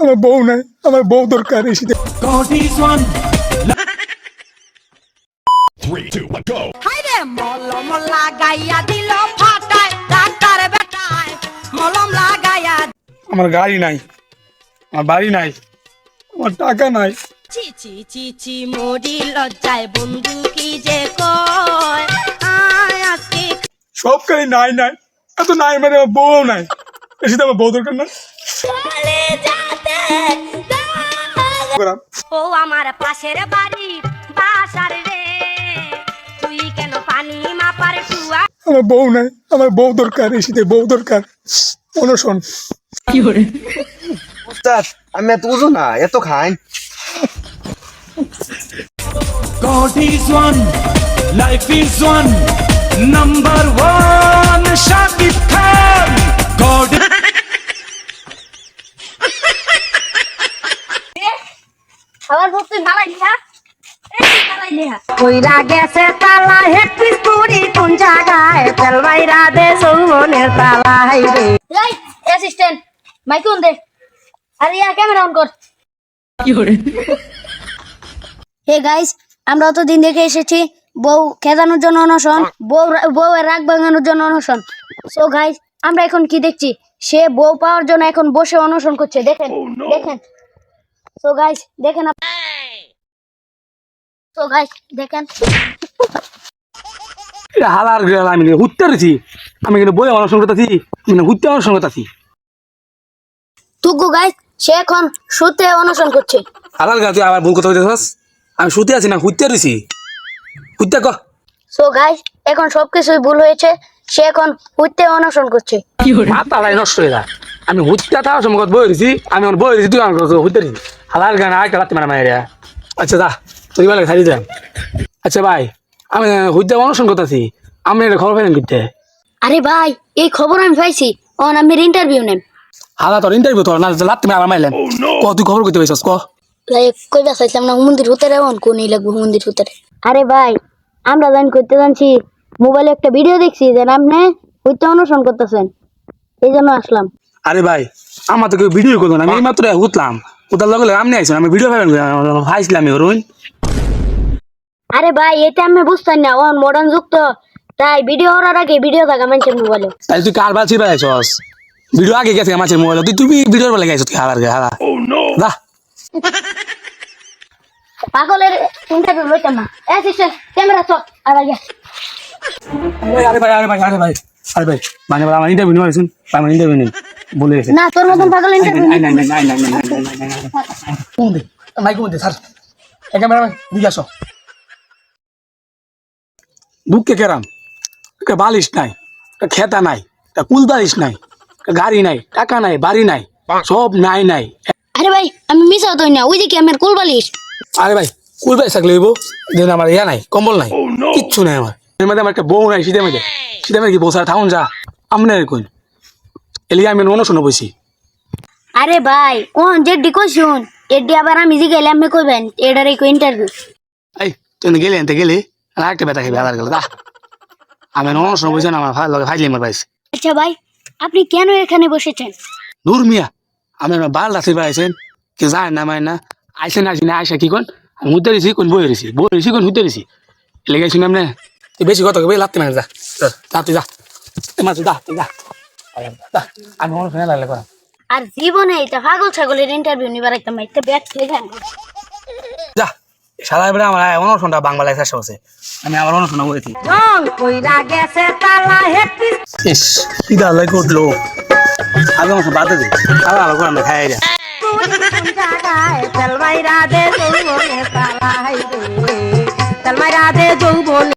আমার বউ নাই আমার বউ দরকার এই শীতে। আমার গাড়ি নাই আমার বাড়ি নাই আমার টাকা নাই। চি চি চি চি মরি লজ্জায় বন্ধু কি যে কয়? সব গাড়ি নাই নাই এত নাই মানে আমার বউ নাই। এই শীতে আমার বউ দরকার না চলে যাতে করাম। ও আমার পাশের বাড়ি বাসার রে তুই কেন পানি মাপার টুয়া আমার বউ নাই আমার বউ দরকার এই শীতে বউ দরকার অনশন উস্তাদ আমি এত বুঝো না এত খাই God is one. Life is one. Number one. Shakib Khan. কইরা গেছে তালা হেড পিস পুরি কোন জায়গায়? তেল বাইরা দে সৌমনের তালা হাইরে এই অ্যাসিস্ট্যান্ট মাইক অন দে। আরে ইয়া ক্যামেরা অন কর। হে গাইস আমরা অতদিন দেখে এসেছি বউ খেদানোর জন্য অনশন বউ বউ এর রাগ ভাঙানোর জন্য অনশন। সো গাইস আমরা এখন কি দেখছি? সে বউ পাওয়ার জন্য এখন বসে অনশন করছে দেখেন দেখেন। সো গাইস দেখেন সো গাইস দেখেন। হালার গেল আমি হুত্তে রয়েছি। আমি কিন্তু বই অনশন করতেছি আমি হুত্তে অনশন করতেছি টুকু গাইস সে এখন শুতে অনশন করছে। হালার গা তুই আবার ভুল কথা বলতেছস? আমি শুতে আছি না হুত্তে রয়েছি। হুত্তে ক। সো গাইস এখন সবকিছুই ভুল হয়েছে। সে এখন উঠতে অনশন করছে। মাথাটাই নষ্ট হয়ে যায়। আমি হুত্তে থাকার সময় বই রয়েছি আমি এখন বই রয়েছি তুই আমার রয়েছি। হালার গান আরেকটা রাত্রি মারা মায়েরা আচ্ছা দা তুই বলে খাই দিলাম আচ্ছা ভাই আমি হুত্তে অনশন করতেছি। আমি এটা খবর পেলেন করতে আরে ভাই এই খবর আমি পাইছি। অন আমি ইন্টারভিউ নেম। হালা তোর ইন্টারভিউ তোর না লাত্তি মারা মাইলেন ক তুই খবর করতে পাইছস ক লাইক কইলা চাইছিলাম না মন্দির হুতেরে অন কোনই লাগবে মন্দির হুতেরে। আরে ভাই আমরা জানি করতে জানছি মোবাইলে একটা ভিডিও দেখছি যে আপনি হইতে অনুসরণ করতেছেন। এই জন্য আসলাম। আরে ভাই আমার তো কেউ ভিডিও করব না আমি এই মাত্র উঠলাম উঠার লগে আমি আইসি আমি ভিডিও পাবেন ভাইছিলাম আমি করুন আরে ভাই এটা আমি বুঝতাম না অন মডার্ন যুগ তো। তাই ভিডিও করার আগে ভিডিও থাকা মানুষের মোবাইলে তাই তুই কার বাছি পাইছস ভিডিও আগে গেছে আমার মোবাইল তুই তুই ভিডিওর বেলা গেছিস হালার গে হালা। দা পাগলের ইন্টারভিউ লইতাম না। অ্যাসিস্ট্যান্ট ক্যামেরা চল আর আগে। আরে ভাই আরে ভাই আরে ভাই আরে ভাই। মানে আমার ইন্টারভিউ নিয়েছেন আমার ইন্টারভিউ নিন বলে না তোর মতন পাগল ইন্টারভিউ না না না না না কোন দে মাইক কোন দে স্যার এ ক্যামেরাম্যান দিকে আসো। দুঃখকে কেরাম। বালিশ নাই খেতা নাই কুলবালিশ নাই গাড়ি নাই টাকা নাই বাড়ি নাই সব নাই নাই। আরে ভাই আমি মিশাও তো না ওই দিকে আমার কুলবালিশ? আরে ভাই কুল কুলবালিশ থাকলে হইব দেখুন আমার ইয়া নাই কম্বল নাই oh, কিচ্ছু নাই আমার। এর মধ্যে আমার একটা বউ নাই শীতের মধ্যে। শীতের মধ্যে কি বউ সারা ঠাউন যা আমনে কোন এলিয়া আমি অন্য শুনে বসি আরে ভাই ও যেডি কইছুন এডি আবার আমি জিগাইলে আমি কইবেন এডার এই ইন্টারভিউ এই তুই গেলে এনতে গেলে? আর একটা বেটা খেয়ে আদার গেল দা আমি শুনে বসি না আমার ভাই লগে ফাইলি পাইছে। আচ্ছা ভাই আপনি কেন এখানে বসেছেন? দূর মিয়া আমি আমার বাল রাখতে পাইছেন কি যায় না মায় না আইসেন না আইসা কি কোন? আমি কোন বই দিছি বই কোন হুতে দিছি। লেগে শুনে আমনে বেশি কথা কবে লাগতে না যা। যা তুই যা। তুই যা তুই যা যা, আর জীবনে এটা পাগল ছাগলের ইন্টারভিউ নিবার একটা মাইতে ব্যাগ ফেলে যা সারা বেলা আমার অনশনটা বাংলায় শেষ হচ্ছে আমি আমার অনশন করেছি। ইস কি দালাই করল? আমি আমার বাদে দিই আলো আলো করে আমি খাই যা তলমাই রাধে যৌবনে তলমাই রাধে যৌবনে